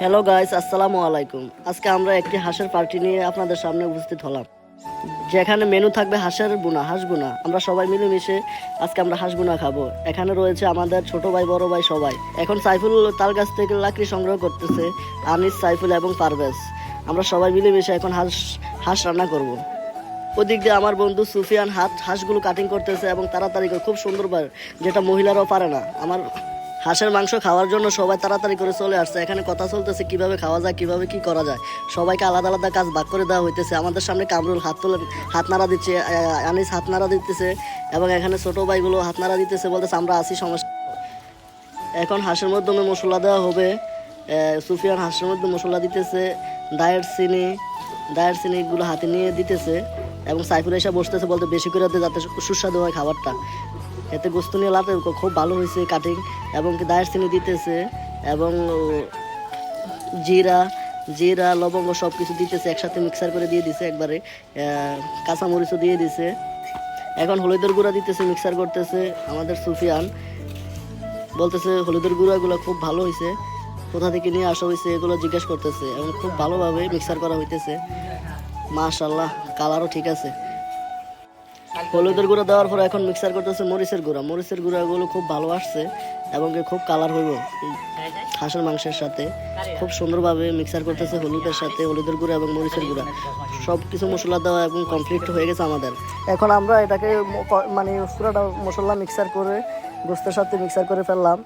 Hello guys আসসালামু আলাইকুম। আজকে আমরা একটি হাঁসের পার্টি নিয়ে আপনাদের সামনে উপস্থিত হলাম। যেখানে মেনু থাকবে হাঁসের বুনা হাঁস বুনা আমরা সবাই মিলেমিশে আজকে আমরা হাঁস বুনা খাব। এখানে রয়েছে আমাদের ছোট ভাই, বড় ভাই সবাই। এখন সাইফুল তার কাছ থেকে লাকড়ি সংগ্রহ করতেছে, আনিস, সাইফুল এবং পারভেজ। আমরা সবাই মিলেমিশে এখন হাঁস হাঁস রান্না করব। ওদিক দিয়ে আমার বন্ধু সুফিয়ান হাত হাঁসগুলো কাটিং করতেছে এবং তাড়াতাড়ি খুব সুন্দরভাবে, যেটা মহিলারাও পারে না, আমার হাঁসের মাংস খাওয়ার জন্য সবাই তাড়াতাড়ি করে চলে আসছে। এখানে কথা চলতেছে, কীভাবে খাওয়া যায়, কীভাবে কি করা যায়। সবাইকে আলাদা আলাদা কাজ ভাগ করে দেওয়া হইতেছে। আমাদের সামনে কামরুল হাত তুলে, হাত নাড়া দিচ্ছে আনিস হাত নাড়া দিতেছে, এবং এখানে ছোট ভাইগুলো হাত নাড়া দিতেছে বলতেছে, আমরা আসি সমস্যা এখন হাঁসের মাধ্যমে মশলা দেওয়া হবে। সুফিয়ান হাঁসের মধ্যে মশলা দিতেছে, দায়ের চিনি, দায়ের চিনিগুলো হাতে নিয়ে দিতেছে, এবং সাইফুল এসে বসতেছে বলতে, বেশি করে যাতে সুস্বাদু হয় খাবারটা। এতে গোস্ত নিয়ে লাতে খুব ভালো হয়েছে কাটিং এবং কি দায়ের চিনি দিতেছে এবং জিরা জিরা, লবঙ্গ সব কিছু দিতেছে, একসাথে মিক্সার করে দিয়ে দিছে একবারে কাঁচামরিচও দিয়ে দিছে। এখন হলুদের গুঁড়া দিতেছে মিক্সার করতেছে আমাদের সুফিয়ান। বলতেছে, হলুদের গুঁড়াগুলো খুব ভালো হয়েছে। কোথা থেকে নিয়ে আসা হয়েছে এগুলো জিজ্ঞেস করতেছে। এবং খুব ভালোভাবে মিক্সার করা হইতেছে। মাশাল্লাহ কালারও ঠিক আছে। হলুদের গুঁড়া দেওয়ার পর এখন মিক্সার করতেছে মরিচের গুঁড়া। মরিচের গুঁড়াগুলো খুব ভালো আসছে এবং খুব কালার হইব হাঁসের মাংসের সাথে। খুব সুন্দরভাবে মিক্সার করতেছে হলুদের সাথে হলুদের গুঁড়া এবং মরিচের গুঁড়া। সব কিছু মশলা দেওয়া এবং কমপ্লিট হয়ে গেছে আমাদের। এখন আমরা এটাকে মানে পুরোটা মশলা মিক্সার করে গোস্তের সাথে মিক্সার করে ফেললাম।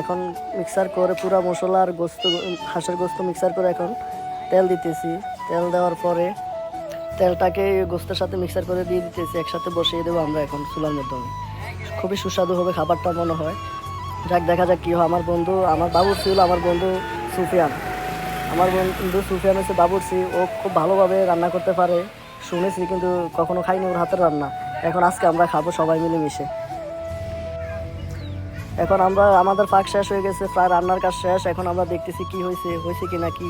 এখন মিক্সার করে পুরা মশলা আর গোস্ত, হাঁসের গোস্ত মিক্সার করে এখন তেল দিতেছি। তেল দেওয়ার পরে তেলটাকে গোস্তের সাথে মিক্সার করে দিয়ে দিতেছি, একসাথে বসিয়ে দেবো আমরা এখন চুলার মাধ্যমে খুবই সুস্বাদু হবে খাবারটা মনে হয়। যাক, দেখা যাক কী হয়। আমার বন্ধু, আমার বাবুর ছিল আমার বন্ধু সুফিয়ান। আমার বন্ধু সুফিয়ান হচ্ছে বাবুরসি ও খুব ভালোভাবে রান্না করতে পারে। শুনেছি, কিন্তু কখনো খাইনি ওর হাতের রান্না। এখন আজকে আমরা খাব সবাই মিলে মিশে এখন আমরা, আমাদের পাক শেষ হয়ে গেছে, প্রায় রান্নার কাজ শেষ। এখন আমরা দেখতেছি কি হয়েছে হয়েছে কি না কি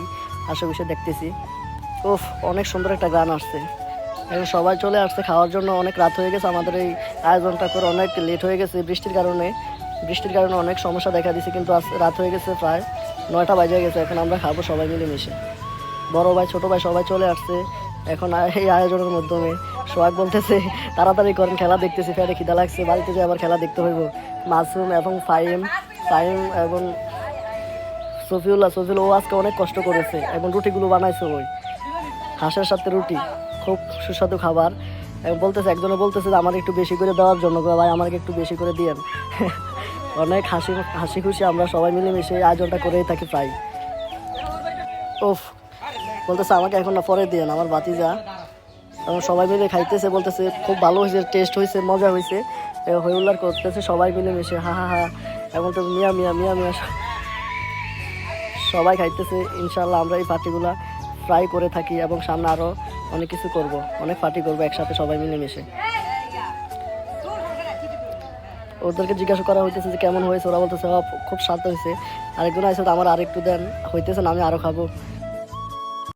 আশেপাশে দেখতেছি। উফ, অনেক সুন্দর একটা গান আসছে। এখন সবাই চলে আসছে, খাওয়ার জন্য অনেক রাত হয়ে গেছে, আমাদের এই আয়োজনটা করে অনেক লেট হয়ে গেছে বৃষ্টির কারণে। বৃষ্টির কারণে অনেক সমস্যা দেখা দিছে, কিন্তু আজ রাত হয়ে গেছে প্রায় নয়টা বাজে গেছে, এখন আমরা খাব সবাই মিলে মিশে বড় ভাই, ছোটো ভাই সবাই চলে আসছে, এখন এই আয়োজনের মাধ্যমে। সোহাগ বলতেছে, তাড়াতাড়ি করেন, খেলা দেখতেছি, ফেরে খিদা লাগছে, বাড়িতে যে আবার খেলা দেখতে হইব। মাসুম এবং ফাইম ফাইম এবং সফিউল্লাহ সফিউল ও আজকে অনেক কষ্ট করেছে এবং রুটিগুলো বানাইছে ওই। হাঁসের সাথে রুটি, খুব সুস্বাদু খাবার। এবং বলতেছে একজনে বলতেছে যে আমার একটু বেশি করে দেওয়ার জন্য ভাই, আমাকে একটু বেশি করে দিয়েন। অনেক হাসি হাসি খুশি আমরা সবাই মিলেমিশে আয়োজনটা করেই থাকি প্রায়। ওফ বলতেছে, আমাকে এখন না, পরে দিয়েন, আমার বাতিজা এবং সবাই মিলে খাইতেছে, বলতেছে, খুব ভালো হয়েছে, টেস্ট হয়েছে, মজা হয়েছে। হইউল্লার করতেছে সবাই মিলে মিশে হা হা হা। এবং তো মিয়া মিয়া মিয়া মিয়া, সবাই খাইতেছে ইনশাল্লাহ আমরা এই পার্টিগুলা ফ্রাই করে থাকি এবং সামনে আরও অনেক কিছু করব। অনেক পার্টি করব, একসাথে সবাই মিলে মিশে ওদেরকে জিজ্ঞাসা করা হইতেছে যে কেমন হয়েছে? ওরা বলতেছে খুব স্বাদ হয়েছে। আরেকজন আছে আমার আরেকটু দেন। হইতেছে না, আমি আরও খাব।